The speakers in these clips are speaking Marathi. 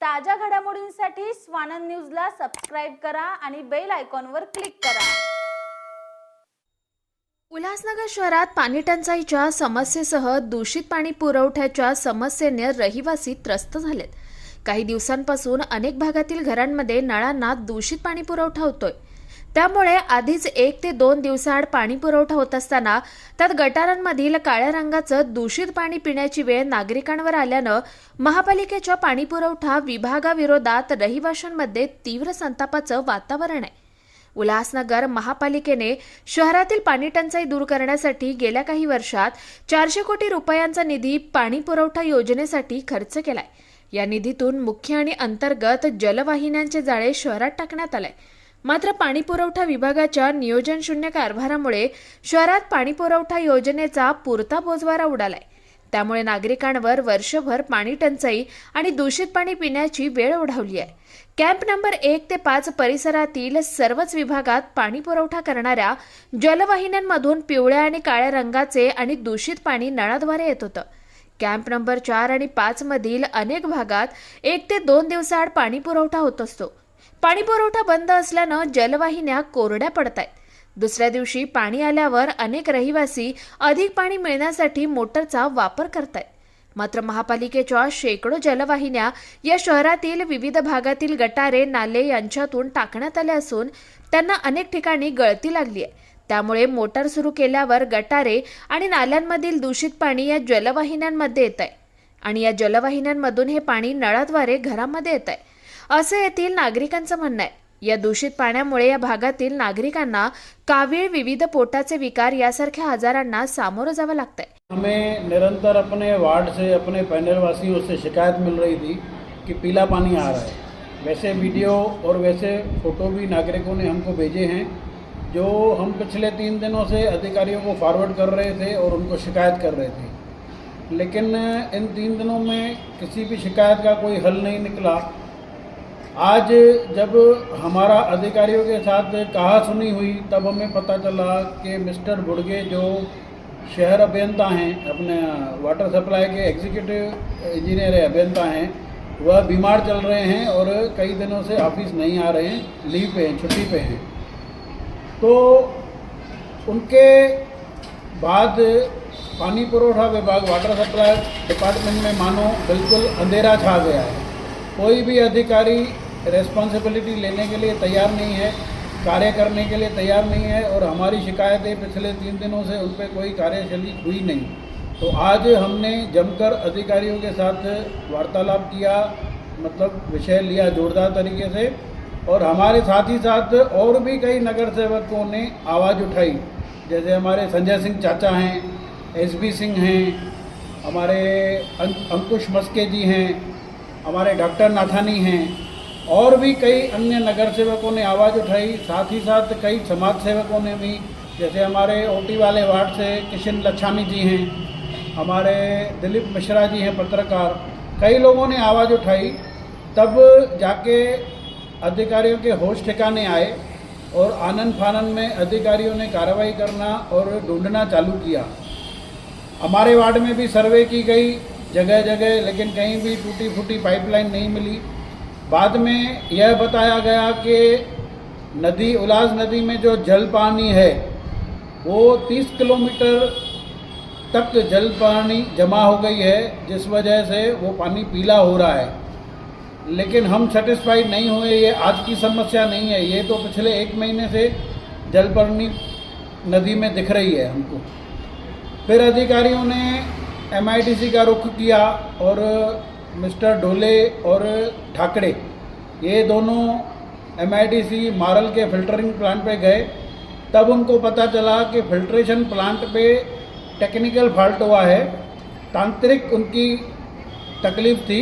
ताज्या घडामोडींसाठी स्वानंद न्यूजला सबस्क्राईब करा आणि बेल आयकॉनवर क्लिक करा. उल्हासनगर शहरात पाणी टंचाईच्या समस्येसह दूषित पाणी पुरवठ्याच्या समस्येने रहिवासी त्रस्त झालेत. काही दिवसांपासून अनेक भागातील घरांमध्ये नळांना दूषित पाणी पुरवठा होतोय. त्यामुळे आधीच एक ते दोन दिवसाआड पाणी पुरवठा होत असताना त्यात गटारांमधील काळ्या रंगाचं दूषित पाणी पिण्याची वेळ नागरिकांवर आल्यानं महापालिकेच्या पाणी पुरवठा विभागाविरोधात रहिवाशांमध्ये तीव्र संतापाचं वातावरण आहे. उल्हासनगर महापालिकेने शहरातील पाणी टंचाई दूर करण्यासाठी गेल्या काही वर्षात चारशे कोटी रुपयांचा निधी पाणी पुरवठा योजनेसाठी खर्च केलाय. या निधीतून मुख्य आणि अंतर्गत जलवाहिन्यांचे जाळे शहरात टाकण्यात आलंय. मात्र पाणी पुरवठा विभागाच्या नियोजनशून्य कारभारामुळे शहरात पाणी पुरवठा योजनेचा पुरता बोजवारा उडालाय. त्यामुळे नागरिकांवर वर्षभर पाणी टंचाई आणि दूषित पाणी पिण्याची वेळ ओढावली आहे. कॅम्प नंबर एक ते पाच परिसरातील सर्वच विभागात पाणी पुरवठा करणाऱ्या जलवाहिन्यांमधून पिवळ्या आणि काळ्या रंगाचे आणि दूषित पाणी नळाद्वारे येत होतं. कॅम्प नंबर चार आणि पाच मधील अनेक भागात एक ते दोन दिवसाआड पाणी पुरवठा होत असतो. पाणी पुरवठा बंद असल्यानं जलवाहिन्या कोरड्या पडत आहेत दुसऱ्या दिवशी पाणी आल्यावर अनेक रहिवासी अधिक पाणी मिळण्यासाठी मोटरचा वापर करतायत. मात्र महापालिकेच्या शेकडो जलवाहिन्या या शहरातील विविध भागातील गटारे नाले यांच्यातून टाकण्यात आले असून त्यांना अनेक ठिकाणी गळती लागली आहे. त्यामुळे मोटार सुरू केल्यावर गटारे आणि नाल्यांमधील दूषित पाणी या जलवाहिन्यांमध्ये येत आहे आणि या जलवाहिन्यांमधून हे पाणी नळाद्वारे घरामध्ये येत आहे असं येथील नागरिकांचं म्हणणं आहे. या दूषित पाण्यामुळे या भागातील नागरिकांना कावीळ विविध पोटाचे विकार यासारख्या आजारांना सामोरं जावं लागतंय. हमें निरंतर अपने वार्ड से अपने पैनल वासियों से शिकायत मिल रही थी कि पीला पानी आ रहा है। वैसे वीडियो और वैसे फ़ोटो भी नागरिकों ने हमको भेजे हैं जो हम पिछले तीन दिनों से अधिकारियों को फॉरवर्ड कर रहे थे और उनको शिकायत कर रहे थे। लेकिन इन तीन दिनों में किसी भी शिकायत का कोई हल नहीं निकला। आज जब हमारा अधिकारियों के साथ कहा सुनी हुई, तब हमें पता चला कि मिस्टर बुड़गे जो शहर अभियंता हैं, अपने वाटर सप्लाई के एग्जीक्यूटिव इंजीनियर अभियंता हैं, वह बीमार चल रहे हैं और कई दिनों से ऑफ़िस नहीं आ रहे हैं लीव पे हैं, छुट्टी पे हैं। तो उनके बाद पानी पुरवठा विभाग वाटर सप्लाई डिपार्टमेंट में मानो बिल्कुल अंधेरा छा गया है। कोई भी अधिकारी रेस्पॉन्सिबिलिटी लेने के लिए तैयार नहीं है, कार्य करने के लिए तैयार नहीं है और हमारी शिकायतें पिछले तीन दिनों से उन पर कोई कार्यशैली हुई नहीं। तो आज हमने जमकर अधिकारियों के साथ वार्तालाप किया मतलब विषय लिया जोरदार तरीके से और हमारे साथ ही साथ और भी कई नगर सेवकों ने आवाज़ उठाई। जैसे हमारे संजय सिंह चाचा हैं, एस बी सिंह हैं, हमारे अं- अंकुश मस्के जी हैं, हमारे डॉक्टर नाथानी हैं और भी कई अन्य नगर सेवकों ने आवाज़ उठाई, साथ ही साथ कई समाज सेवकों ने भी, जैसे हमारे ओटी वाले वार्ड से किशन लच्छामी जी हैं, हमारे दिलीप मिश्रा जी हैं पत्रकार, कई लोगों ने आवाज़ उठाई। तब जाके अधिकारियों के होश ठिकाने आए और आनंद फानन में अधिकारियों ने कार्रवाई करना और ढूंढना चालू किया। हमारे वार्ड में भी सर्वे की गई जगह जगह लेकिन कहीं भी टूटी फूटी पाइपलाइन नहीं मिली। बाद में यह बताया गया कि नदी, उलास नदी में जो जल पानी है, वो 30 किलोमीटर तक जल पानी जमा हो गई है, जिस वजह से वो पानी पीला हो रहा है। लेकिन हम सेटिस्फाइड नहीं हुए, ये आज की समस्या नहीं है। ये तो पिछले एक महीने से जल पानी नदी में दिख रही है हमको। फिर अधिकारियों ने एमआईडीसी का रुख किया और मिस्टर ढोले और ठाकरे, ये दोनों एमआईडीसी मारल के फिल्टरिंग प्लांट पे गए। तब उनको पता चला कि फिल्ट्रेशन प्लांट पे टेक्निकल फॉल्ट हुआ है। तांत्रिक उनकी तकलीफ़ थी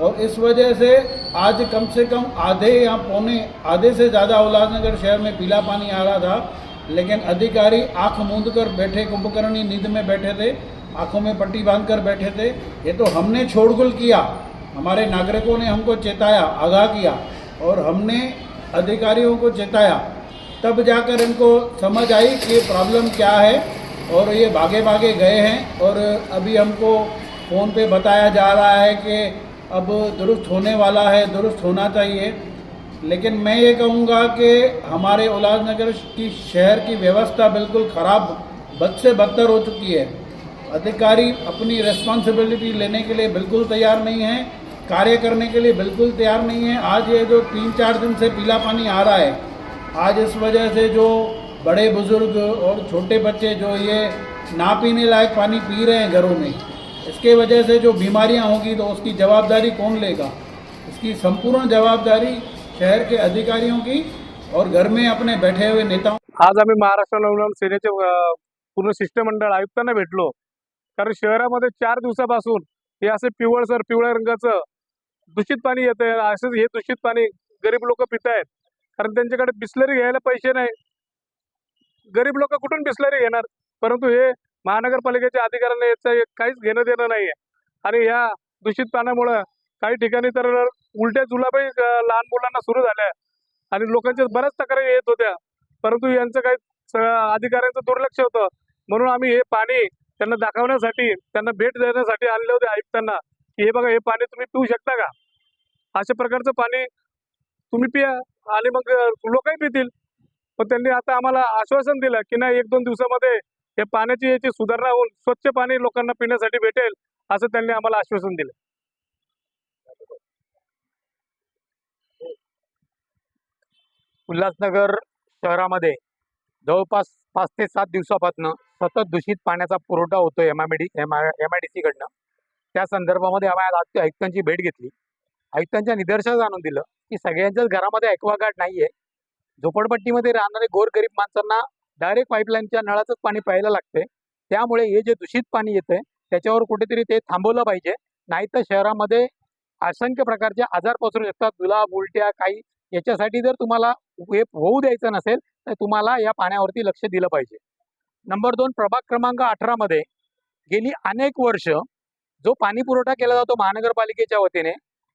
और इस वजह से आज कम से कम आधे या पौने, आधे से ज़्यादा उल्लासनगर शहर में पीला पानी आ रहा था। लेकिन अधिकारी आँख मूंद कर बैठे, कुंभकर्णी नींद में बैठे थे, आँखों में पट्टी बाँध कर बैठे थे। ये तो हमने छोड़गुल किया। हमारे नागरिकों ने हमको चेताया, आगाह किया और हमने अधिकारियों को चेताया। तब जाकर इनको समझ आई कि ये प्रॉब्लम क्या है और ये भागे भागे गए हैं और अभी हमको फ़ोन पे बताया जा रहा है कि अब दुरुस्त होने वाला है, दुरुस्त होना चाहिए। लेकिन मैं ये कहूँगा कि हमारे उल्लासनगर की शहर की व्यवस्था बिल्कुल ख़राब, बद से बदतर हो चुकी है। अधिकारी अपनी रिस्पॉन्सिबिलिटी लेने के लिए बिल्कुल तैयार नहीं है, कार्य करने के लिए बिल्कुल तैयार नहीं है। आज ये जो तीन चार दिन से पीला पानी आ रहा है, आज इस वजह से जो बड़े बुज़ुर्ग और छोटे बच्चे जो ये ना पीने लायक पानी पी रहे हैं घरों में, इसके वजह से जो बीमारियाँ होगी तो उसकी जवाबदारी कौन लेगा? इसकी संपूर्ण जवाबदारी शहर के अधिकारियों की और घर में अपने बैठे हुए नेताओं आज आम्ही महाराष्ट्र नवनिर्माण सेनेचे पूर्ण शिष्टमंडळ आयुक्तांना भेटलो. कारण शहरामध्ये चार दिवसापासून हे असे पिवळसर पिवळ्या रंगाचं दूषित पाणी येतंय असंच हे दूषित पाणी गरीब लोक पित आहेत. कारण त्यांच्याकडे बिस्लरी घ्यायला पैसे नाही. गरीब लोक कुठून बिस्लरी घेणार? परंतु हे महानगरपालिकेच्या अधिकाऱ्यांना याचं काहीच घेणं देणं नाहीये. आणि ह्या दूषित पाण्यामुळं काही ठिकाणी तर उलट्या जुलाबही लहान मुलांना सुरू झाल्या. आणि लोकांच्या बऱ्याच तक्रारी येत होत्या. परंतु यांचं काही अधिकाऱ्यांचं दुर्लक्ष होतं. म्हणून आम्ही हे पाणी त्यांना दाखवण्यासाठी त्यांना भेट देण्यासाठी आणले होते आयुक्तांना की हे बघा हे पाणी तुम्ही पिऊ शकता का? अशा प्रकारचं पाणी तुम्ही पिया आणि मग लोकही पितील. पण त्यांनी आता आम्हाला आश्वासन दिलं की नाही एक दोन दिवसामध्ये हे पाण्याची याची सुधारणा होऊन स्वच्छ पाणी लोकांना पिण्यासाठी भेटेल असं त्यांनी आम्हाला आश्वासन दिलं. उल्हासनगर शहरामध्ये जवळपास पाच ते सात दिवसापासून सतत दूषित पाण्याचा पुरवठा होतो M I D M I M I D सीकडनं त्या संदर्भामध्ये आम्ही आज आयुक्तांची भेट घेतली. आयुक्तांच्या निदर्शनास आणून दिलं की सगळ्यांच्याच घरामध्ये ॲक्वागार्ड नाही आहे झोपडपट्टीमध्ये राहणारे गोरगरीब माणसांना डायरेक्ट पाईपलाईनच्या नळाचंच पाणी प्यायला लागते त्यामुळे हे जे दूषित पाणी येतं त्याच्यावर कुठेतरी ते थांबवलं पाहिजे. नाहीतर शहरामध्ये असंख्य प्रकारचे आजार पसरू शकतात. जुलाब उलट्या काही याच्यासाठी जर तुम्हाला हे होऊ द्यायचं नसेल तर तुम्हाला या पाण्यावरती लक्ष दिलं पाहिजे. नंबर दोन प्रभाग क्रमांक अठरामध्ये गेली अनेक वर्ष जो पाणी पुरवठा केला जातो महानगरपालिकेच्या वतीने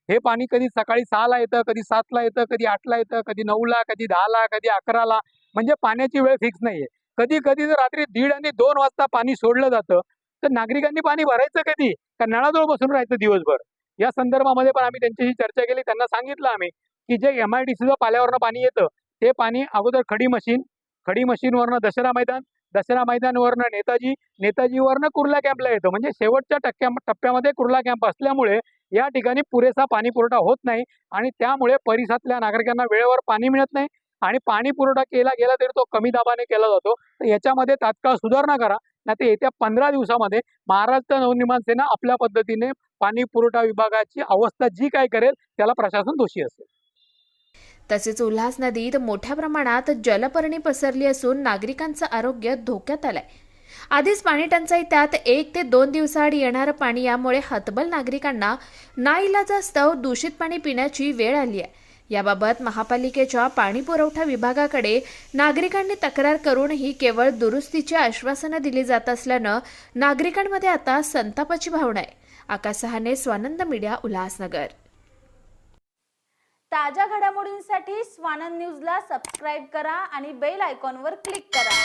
हे पाणी कधी सकाळी सहाला येतं कधी सातला येतं कधी आठला येतं कधी नऊला कधी दहाला कधी अकराला म्हणजे पाण्याची वेळ फिक्स नाहीये. कधी कधी जर रात्री दीड आणि दोन वाजता पाणी सोडलं जातं तर नागरिकांनी पाणी भरायचं कधी? का नळाजवळ बसून राहायचं दिवसभर? या संदर्भामध्ये पण आम्ही त्यांच्याशी चर्चा केली. त्यांना सांगितलं आम्ही की जे एम आय डी सीचं पाल्यावरनं पाणी येतं ते पाणी अगोदर खडी मशीन खडी मशीनवरनं दसरा मैदान दसरा मैदानवरनं नेताजी नेताजीवरनं कुर्ला कॅम्पला येतं. म्हणजे शेवटच्या टक्क्या टप्प्यामध्ये कुर्ला कॅम्प असल्यामुळे या ठिकाणी पुरेसा पाणी पुरवठा होत नाही आणि त्यामुळे परिसरातल्या नागरिकांना वेळेवर पाणी मिळत नाही आणि पाणी पुरवठा केला गेला तरी तो कमी दाबाने केला जातो. तर याच्यामध्ये तात्काळ सुधारणा करा. नाही येत्या पंधरा दिवसामध्ये महाराष्ट्र नवनिर्माण सेना आपल्या पद्धतीने पाणी पुरवठा विभागाची अवस्था जी काय करेल त्याला प्रशासन दोषी असेल. तसेच उल्हास नदीत मोठ्या प्रमाणात जलपर्णी पसरली असून नागरिकांचं आरोग्य धोक्यात आलंय. आधीच पाणी टंचाई त्यात एक ते दोन दिवसाआड येणारं पाणी यामुळे हतबल नागरिकांना नाईलाजास्तव दूषित पाणी पिण्याची वेळ आली आहे याबाबत महापालिकेच्या पाणी पुरवठा विभागाकडे नागरिकांनी तक्रार करूनही केवळ दुरुस्तीची आश्वासनं दिली जात असल्यानं नागरिकांमध्ये आता संतापाची भावना आहे. आकाश सहाने स्वानंद मीडिया उल्हासनगर. ताज्या घडामोडींसाठी स्वानंद न्यूजला सबस्क्राईब करा आणि बेल आयकॉनवर क्लिक करा.